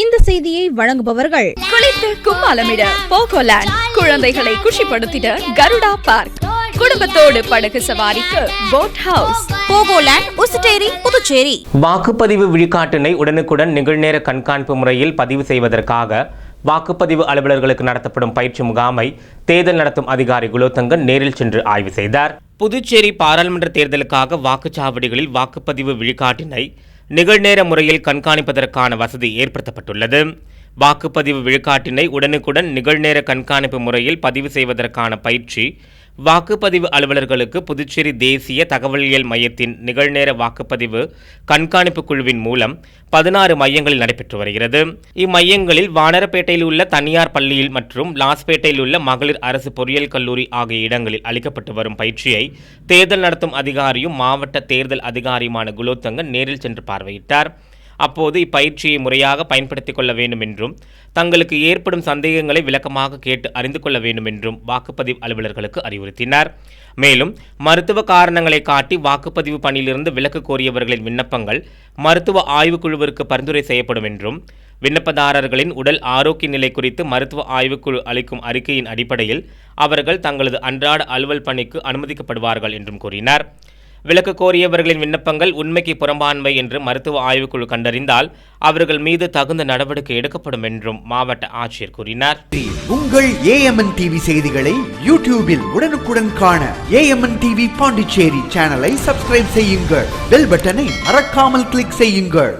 இந்த செய்தியை வழங்குபவர்கள் குளித்து கும்மாலமிட போகோலேண்ட் குழந்தைகளை குஷிப்படுத்திட கருடா பார்க். குடும்பத்தோடு படகு சவாரிக்கு போட் ஹவுஸ் போகோலேண்ட் உசுட்டேரி புதுச்சேரி. வாக்குப்பதிவு விழிகாட்டினை உடனுக்குடன் நிகழ்நேர கண்காணிப்பு முறையில் பதிவு செய்வதற்காக வாக்குப்பதிவு அலுவலர்களுக்கு நடத்தப்படும் பயிற்சி முகாமை தேர்தல் நடத்தும் அதிகாரி குலோத்தங்கன் நேரில் சென்று ஆய்வு செய்தார். புதுச்சேரி பாராளுமன்ற தேர்தலுக்காக வாக்குச்சாவடிகளில் வாக்குப்பதிவு விழிகாட்டினை நிகழ்நேர முறையில் கண்காணிப்பதற்கான வசதி ஏற்படுத்தப்பட்டுள்ளது. வாக்குப்பதிவு விழுக்காட்டினை உடனுக்குடன் நிகழ்நேர கண்காணிப்பு முறையில் பதிவு செய்வதற்கான பயிற்சி வாக்குப்பதிவு அலுவலர்களுக்கு புதுச்சேரி தேசிய தகவலியல் மையத்தின் நிகழ்நேர வாக்குப்பதிவு கண்காணிப்பு குழுவின் மூலம் பதினாறு மையங்களில் நடைபெற்று வருகிறது. இம்மையங்களில் வானரப்பேட்டையில் உள்ள தனியார் பள்ளியில் மற்றும் லாஸ்பேட்டையில் உள்ள மகளிர் அரசு பொறியியல் கல்லூரி ஆகிய இடங்களில் அளிக்கப்பட்டு வரும் பயிற்சியை தேர்தல் நடத்தும் அதிகாரியும் மாவட்ட தேர்தல் அதிகாரியுமான குலோத்தங்கன் நேரில் சென்று பார்வையிட்டார். அப்போது இப்பயிற்சியை முறையாக பயன்படுத்திக் கொள்ள வேண்டும் என்றும் தங்களுக்கு ஏற்படும் சந்தேகங்களை விளக்கமாக கேட்டு அறிந்து கொள்ள வேண்டும் என்றும் வாக்குப்பதிவு அலுவலர்களுக்கு அறிவுறுத்தினார். மேலும் மருத்துவ காரணங்களை காட்டி வாக்குப்பதிவு பணியிலிருந்து விலக்கு கோரியவர்களின் விண்ணப்பங்கள் மருத்துவ ஆய்வுக்குழுவிற்கு பரிந்துரை செய்யப்படும் என்றும் விண்ணப்பதாரர்களின் உடல் ஆரோக்கிய நிலை குறித்து மருத்துவ ஆய்வுக்குழு அளிக்கும் அறிக்கையின் அடிப்படையில் அவர்கள் தங்களது அன்றாட அலுவல் பணிக்கு அனுமதிக்கப்படுவார்கள் என்றும் கூறினார். விலக்கு கோரியவர்களின் விண்ணப்பங்கள் உண்மைக்கு புறம்பான்மை என்று மருத்துவ ஆய்வுக்குழு கண்டறிந்தால் அவர்கள் மீது தகுந்த நடவடிக்கை எடுக்கப்படும் என்றும் மாவட்ட ஆட்சியர் கூறினார். உங்கள் ஏஎம்என் டிவி செய்திகளை யூடியூபில் உடனுக்குடன் காண ஏஎம்என் டிவி பாண்டிச்சேரி சேனலை சப்ஸ்கிரைப் செய்யுங்கள். பெல் பட்டனை மறக்காமல் கிளிக் செய்யுங்கள்.